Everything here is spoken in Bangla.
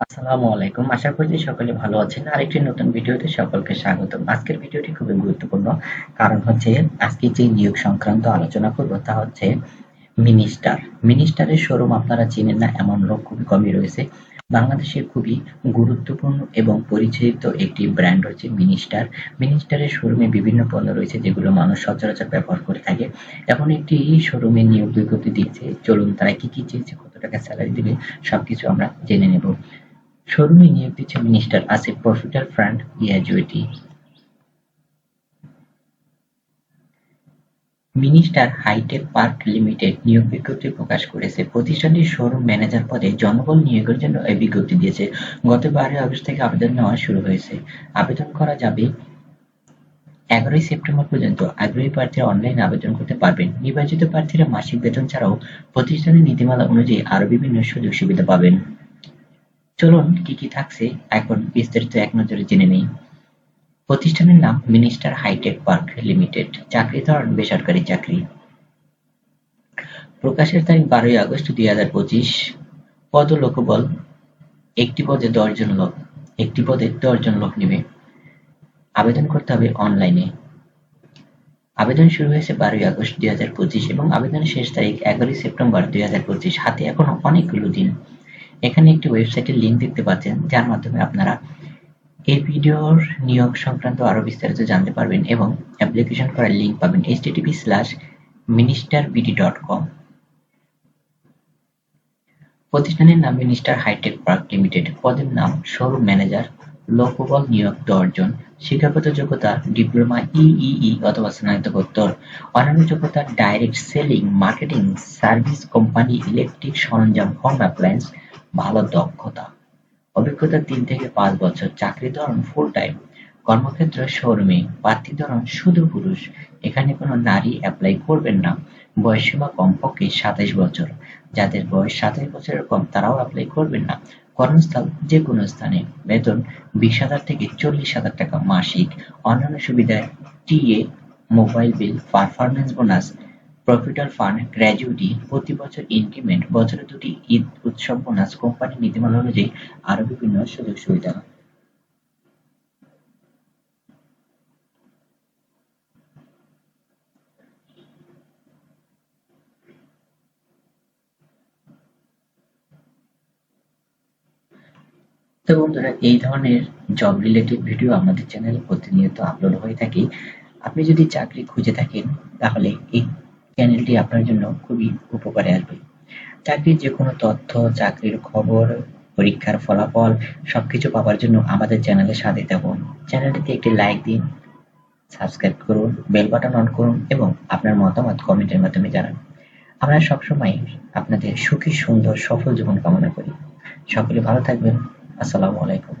আসসালামু আলাইকুম। আশা করি সকলে ভালো আছেন। আরেকটি নতুন ভিডিওতে সকলকে স্বাগতম। আজকের ভিডিওটি খুবই গুরুত্বপূর্ণ। কারণ হচ্ছে, আজকে যে নিয়োগ সংক্রান্ত আলোচনা করব তা হচ্ছে মিনিস্টার। মিনিস্টারের শোরুম আপনারা চিনেন না, এমন লোক খুবই কমই রয়েছে। বাংলাদেশে খুবই গুরুত্বপূর্ণ এবং পরিচিত একটি ব্র্যান্ড হচ্ছে মিনিস্টার। মিনিস্টারের শোরুমে বিভিন্ন পণ্য রয়েছে যেগুলো মানুষ সচরাচর ব্যবহার করে থাকে। এমন একটি শোরুমে নিয়োগ বিজ্ঞপ্তি দিচ্ছে, চলুন তারা কি কি চেয়েছে, কত টাকা স্যালারি দিবে, সবকিছু আমরা জেনে নেব। শোরুমে নিয়োগ দিচ্ছে আসিফ প্রফিটার fund gratuity. Minister hitech park limited নিয়োগ বিজ্ঞপ্তি প্রকাশ করেছে। প্রতিষ্ঠানটির শোরুম ম্যানেজার পদে জনবল নিয়োগের জন্য এই বিজ্ঞপ্তি দিয়েছে। গত বারোই আগস্ট থেকে আবেদন নেওয়া শুরু হয়েছে। আবেদন করা যাবে এগারোই সেপ্টেম্বর পর্যন্ত। আগ্রহী প্রার্থীরা অনলাইনে আবেদন করতে পারবেন। নির্বাচিত প্রার্থীরা মাসিক বেতন ছাড়াও প্রতিষ্ঠানের নীতিমালা অনুযায়ী আরও বিভিন্ন সুযোগ সুবিধা পাবেন। চলুন, কি কি থাকছে? এখন বিস্তারিত এক নজরে জেনে নেই। প্রতিষ্ঠানের নাম মিনিস্টার হাইটেক পার্ক লিমিটেড, চাকরি ধরন বেসরকারি চাকরি। প্রকাশের তারিখ বারোই আগস্ট দুই হাজার পঁচিশ। পদ লোকবল, একটি পদে দশজন লোক, একটি পদে দশজন লোক নেবে। আবেদন করতে হবে অনলাইনে। আবেদন শুরু হয়েছে বারোই আগস্ট দুই হাজার পঁচিশ এবং আবেদনের শেষ তারিখ এগারোই সেপ্টেম্বর দুই হাজার পঁচিশ, হাতে এখনও অনেকগুলো দিন। এখানে একটি ওয়েবসাইটের লিঙ্ক দেখতে পাচ্ছেন, যার মাধ্যমে আপনারা এই ভিডিওর নিয়োগ সংক্রান্ত আরও বিস্তারিত জানতে পারবেন এবং অ্যাপ্লিকেশন করার লিঙ্ক পাবেন http slash Minister BD dot com প্রতিষ্ঠানের নাম মিনিস্টার হাইটেক পার্ক লিমিটেড পদের নাম শোরুম ম্যানেজার লোকবল নিয়োগ দশজন শিক্ষাগত যোগ্যতা ডিপ্লোমা ইইই অথবা স্নাতকোত্তর, অন্যান্য যোগ্যতা direct selling marketing service company electric সরঞ্জাম হোম অ্যাপ্লায়েন্স ভালো দক্ষতা। অভিজ্ঞতা তিন থেকে পাঁচ বছর, চাকরি ধরন ফুল টাইম কর্মক্ষেত্র শোরুমে, প্রার্থী ধরন শুধু পুরুষ, এখানে কোনো নারী অ্যাপ্লাই করবেন না। বয়সসীমা কমপক্ষে সাতাইশ বছর। যাদের বয়স সাতাশ বছরের কম, তারাও অ্যাপ্লাই করবেন না। কর্মস্থল যে কোনো স্থানে। বেতন বিশ হাজার থেকে চল্লিশ হাজার টাকা মাসিক। অন্যান্য সুবিধায় TA, mobile bill performance bonus প্রফিটার fund gratuity প্রতি বছর ইনক্রিমেন্ট। বছরে দুটি ঈদ উৎসব বোনাস কোম্পানির নীতিমালা অনুযায়ী আরও বিভিন্ন সুযোগ সুবিধা। তো বন্ধুরা, এই ধরনের জব রিলেটেড ভিডিও আমাদের চ্যানেলে প্রতিনিয়ত আপলোড হয়ে থাকে। আপনি যদি চাকরি খুঁজে থাকেন, তাহলে এই চ্যানেলটি আপনার জন্য খুবই উপকারে আসবে। চাকরির যে কোনো তথ্য, চাকরির খবর, পরীক্ষার ফলাফল, সবকিছু পাওয়ার জন্য আমাদের চ্যানেলের সাথে থাকুন। চ্যানেলটিতে একটি লাইক দিন, সাবস্ক্রাইব করুন, বেল বাটন অন করুন এবং আপনার মতামত কমেন্টের মাধ্যমে জানান। আমরা সবসময় আপনাদের সুখী, সুন্দর, সফল জীবন কামনা করি। সকলে ভালো থাকবেন। আসসালামু আলাইকুম।